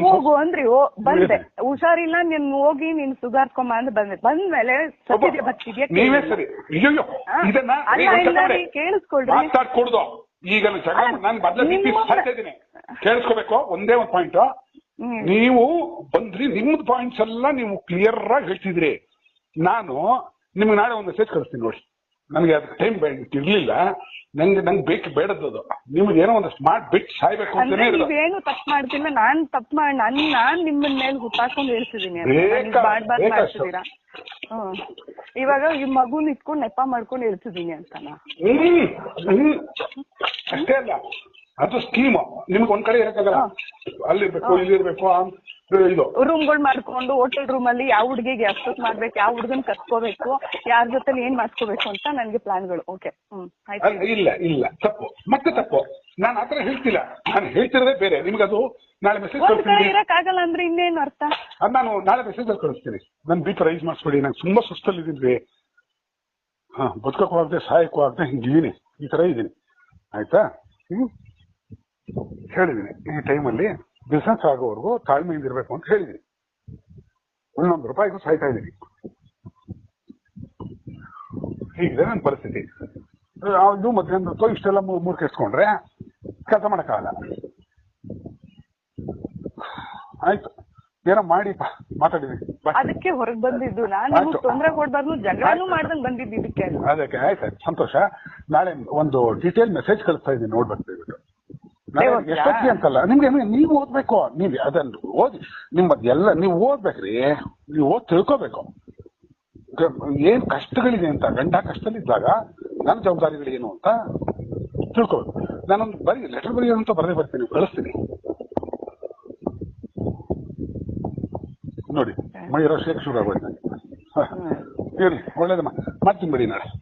ಹೋಗು ಅಂದ್ರಿ ಬಂದೆ. ಹುಷಾರಿಲ್ಲ ನೀನ್ ಹೋಗಿ ನೀನ್ ಸುಧಾರ್ಸ್ಕೊಂಬ ಅಂತ ಬಂದೆ. ಬಂದ್ಮೇಲೆ ನೀವೇ ಸರಿ. ಅಯ್ಯೋ. ಇದನ್ನ. ಕೇಳಿಸ್ಕೊಳ್ರಿ. ಮಾತಾಡ್ಕೊಡ್ದು. ಈಗ ಜಗಳ ನಾನು ಬದಲ ಇದ್ದೀನಿ. ಕೇಳಿಸ್ಕೋಬೇಕು ಒಂದೇ ಒಂದು ಪಾಯಿಂಟ್ ನೀವು ಬಂದ್ರಿ ನಿಮ್ದು ಪಾಯಿಂಟ್ಸ್ ಎಲ್ಲ ನೀವು ಕ್ಲಿಯರ್ ಆಗಿ ಹೇಳ್ತಿದ್ರಿ. ನಾನು ನಿಮ್ಗೆ ನಾಳೆ ಒಂದು ಮೆಸೇಜ್ ಕಳಿಸ್ತೀನಿ ನೋಡಿ. ನನಗೆ ಅದಕ್ಕೆ ಟೈಮ್ ಇರ್ಲಿಲ್ಲ. ನಂಗೆ ನಂಗೆ ಬೇಕು ಬೇಡದ್ದು ನಿಮ್ಗೆ ಏನೋ ಒಂದು ಸ್ಮಾರ್ಟ್ ಬಿಟ್ ಸಾಯ್ಬೇಕು ಏನು ಅಂತಾನೆ ಇರೋದು. ನೀವೇನು ತಪ್ಪು ಮಾಡ್ತಿಲ್ಲ ನಾನ್ ತಪ್ಪು ಮಾಡಿ ನನ್ ನಾನ್ ನಿಮ್ಮನ್ ಮೇಲೆ ಹುಟ್ಟಾಕೊಂಡು. ಹ್ಮ್. ಇವಾಗ ಈ ಮಗುನ್ ಇಟ್ಕೊಂಡು ನೆಪ ಮಾಡ್ಕೊಂಡು ಇರ್ತಿದ್ದೀನಿ ಅಂತನಾ? ಅಷ್ಟೇ ಅಲ್ಲ. ಅದು ಸ್ಕೀಮ್ ನಿಮ್ಗೆ ಒಂದ್ ಕಡೆ ಇರಕ್ಕಾಗಲ್ಲ ಅಲ್ಲಿರ್ಬೇಕು ಇಲ್ಲಿರ್ಬೇಕು ಇರ್ಬೇಕು ಇದು ರೂಮ್ಗಳು ಮಾಡ್ಕೊಂಡು ಹೋಟೆಲ್ ರೂಮ್ ಅಲ್ಲಿ ಯಾವ ಹುಡುಗಿಗೆ ಎಷ್ಟೊತ್ ಮಾಡ್ಬೇಕು ಯಾವ ಹುಡುಗನ್ ಕತ್ಕೋಬೇಕು ಯಾರ ಜೊತೆ ಏನ್ ಮಾಡ್ಕೋಬೇಕು ಅಂತ ನನ್ಗೆ ಪ್ಲಾನ್ಗಳು. ಓಕೆ ಇಲ್ಲ ಇಲ್ಲ. ತಪ್ಪು. ಮತ್ತೆ ತಪ್ಪು. ನಾನು ಆತರ ಹೇಳ್ತಿಲ್ಲ. ನಾನು ಹೇಳ್ತಿರೋದೇ ಬೇರೆ. ನಿಮ್ಗೆ ಅದು ನಾಳೆ ಮೆಸೇಜ್ ಕಳಿಸ್ತೀನಿ. ಇರಕ್ ಆಗಲ್ಲ ಅಂದ್ರೆ ಇನ್ನೇನು ಅರ್ಥ? ಅದು ನಾನು ನಾಳೆ ಮೆಸೇಜ್ ಅಲ್ಲಿ ಕಳಿಸ್ತೀನಿ. ನನ್ ಬಿ ರೈಸ್ ಮಾಡಿಸ್ಬಿಡಿ. ನಂಗೆ ತುಂಬಾ ಸುಸ್ತಲ್ಲಿದ್ದೀನಿ ಇದ್ರಿ ಹಾ ಬದುಕಕ್ಕೂ ಆಗದೆ ಸಹಾಯಕ್ಕೂ ಆಗದೆ ಹಿಂಗಿದ್ದೀನಿ ಈ ತರ ಇದ್ದೀನಿ. ಆಯ್ತಾ? ಹ್ಮ್? ಹೇಳಿದ್ದೀನಿ ಈ ಟೈಮಲ್ಲಿ ಬಿಸ್ನೆಸ್ ಆಗೋವರೆಗೂ ತಾಳ್ಮೆಯಿಂದ ಇರಬೇಕು ಅಂತ ಹೇಳಿದ್ದೀನಿ ಒಂದೊಂದು ರೂಪಾಯಿಗೂ ಸಾಯ್ತಾ ಇದ್ದೀನಿ ಹೀಗಿದೆ ನನ್ನ ಪರಿಸ್ಥಿತಿ. ಅದು ಮಧ್ಯಾಹ್ನ ಹೊತ್ತು ಇಷ್ಟೆಲ್ಲ ಮೂರ್ ಕೆಡ್ಸ್ಕೊಂಡ್ರೆ ಕೆಲಸ ಮಾಡೋಕ್ಕಾಗಲ್ಲ. ಆಯ್ತು. ಏನೋ ಮಾಡಿ ಮಾತಾಡಿದ್ವಿ. ಅದಕ್ಕೆ ಹೊರಗ್ ಬಂದಿದ್ದು. ನಾನು. ತೊಂದ್ರೆ ಕೊಡ್ಬಾರ್ದು ಜಗಳನೂ ಮಾಡ್ದಂಗ್ ಬಂದಿದ್ದು ಇದಕ್ಕೆ. ಅದಕ್ಕೆ ಆಯ್ತು ಸಂತೋಷ. ನಾಳೆ ಒಂದು ಡೀಟೇಲ್ ಮೆಸೇಜ್ ಕಳಿಸ್ತಾ ಇದ್ದೀನಿ ನೋಡ್ಬೇಕು ಅಂತಲ್ಲ. ನಿಮ್ಗೆ ನೀವು ಓದ್ಬೇಕು. ನೀವು ಅದನ್ನು ಓದಿ ನಿಮ್ಮದ್ ಎಲ್ಲ ನೀವು ಓದ್ಬೇಕ್ರಿ. ನೀವು ಓದ್ ತಿಳ್ಕೊಬೇಕು. ಏನ್ ಕಷ್ಟಗಳಿದೆ ಅಂತ ಗಂಡ ಕಷ್ಟದಲ್ಲಿದ್ದಾಗ ನನ್ನ ಜವಾಬ್ದಾರಿಗಳೇನು ಅಂತ ತಿಳ್ಕೊಬೇಕು. ನಾನೊಂದು ಬರೀ ಲೆಟರ್ ಬರೆಯೋದು ಅಂತ ಬರದೇ ಬರ್ತೀನಿ ಕಳಿಸ್ತೀನಿ. ನೋಡಿ ಮೈ ಶೇಕ್ ಶುರು ಆಗೋಯ್ತು. ಇರ್ಲಿ ಒಳ್ಳೇದಮ್ಮ. ಮಾಡ್ತೀನಿ ಬಿಡಿ ನಾಳೆ.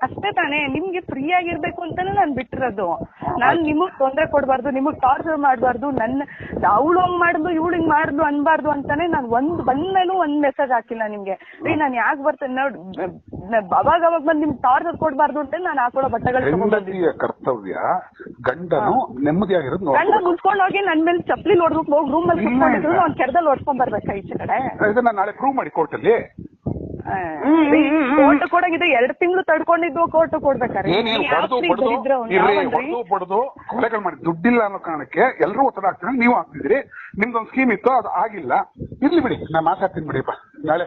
ಅಷ್ಟೇ ತಾನೇ ನಿಮ್ಗೆ ಫ್ರೀ ಆಗಿರ್ಬೇಕು ಅಂತಾನೆ ನಾನ್ ಬಿಟ್ಟಿರೋದು. ನಾನ್ ನಿಮಗ್ ತೊಂದ್ರೆ ಕೊಡ್ಬಾರ್ದು ನಿಮಗ್ ಟಾರ್ಚರ್ ಮಾಡ್ಬಾರ್ದು ನನ್ನ ಅವಳು ಹಂಗ್ ಮಾಡಿದ್ಲು ಇವಳು ಹಿಂಗ್ ಮಾಡಿದ್ಲು ಅನ್ಬಾರ್ದು ಅಂತಾನೆ ನಾನ್ ಒಂದ್ ಬಂದ್ಮೇಲೂ ಒಂದ್ ಮೆಸೇಜ್ ಹಾಕಿಲ್ಲ ನಿಮ್ಗೆ. ರೀ ನಾನ್ ಯಾಕೆ ಬರ್ತೇನೆ ನೋಡ್ ಅವಾಗ ಅವಾಗ ಬಂದ್ ನಿಮ್ಗೆ ಟಾರ್ಚರ್ ಕೊಡ್ಬಾರ್ದು ಅಂತ ನಾನು ಹಾಕೊಳ್ಳೋ ಬಟ್ಟೆಗಳು ಕರ್ತವ್ಯ ಗಂಡನು ನೆಮ್ಮದಿಯಾಗಿರೋದು ಗಂಡ ಮುಚ್ಕೊಂಡ್ ಹೋಗಿ ನನ್ ಮೇಲೆ ಚಪ್ಲಿ ನೋಡ್ಬೇಕು ಹೋಗಿ ರೂಮ್ ಅಲ್ಲಿ ಕುತ್ಕೊಂಡಿದ್ರು ಇಲ್ಲ. ಅವ್ನ್ ಕೆರದಲ್ಲಿ ಹೊಡ್ಕೊಂಡ್ ಬರ್ಬೇಕಾ ಈಚೆ ಕಡೆ? ನಾಳೆ ಪ್ರೂವ್ ಮಾಡಿ ಕೋರ್ಟಲ್ಲಿ ಕೋರ್ಟ್ ಕೊಡಂಗಿದ್ರೆ ಎರಡ್ ತಿಂಗಳು ತಡ್ಕೊಂಡಿದ್ದು ಕೋರ್ಟ್ ಕೊಡ್ಬೇಕಾರೆ. ಏನೇನು ಹೊಡೆದು ಬಡ್ದು ಇರ್ರಿ ಹೊಡೆದು ಬಡ್ದು ಕೊಲೆಗಳು ಮಾಡಿ. ದುಡ್ಡಿಲ್ಲ ಅನ್ನೋ ಕಾರಣಕ್ಕೆ ಎಲ್ಲರೂ ಒತ್ತಡ ಹಾಕ್ತಾರೆ ನೀವು ಹಾಕ್ತಿದ್ರಿ ನಿಮ್ದೊಂದು ಸ್ಕೀಮ್ ಇತ್ತು ಅದು ಆಗಿಲ್ಲ. ಇರ್ಲಿ ಬಿಡಿ. ನಾನು ಮಾತಾಡ್ತೀನಿ ಬಿಡಿಪ್ಪ ನಾಳೆ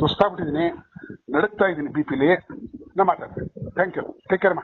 ಸುಸ್ತಾಗ್ಬಿಟ್ಟಿದೀನಿ ನಡುಕ್ತಾ ಇದ್ದೀನಿ ಬಿ ಪಿಲಿ ನಾ ಮಾತಾಡ್ತೀನಿ. ಥ್ಯಾಂಕ್ ಯು ಟೇಕ್ ಕೇರ್ ಮಾ.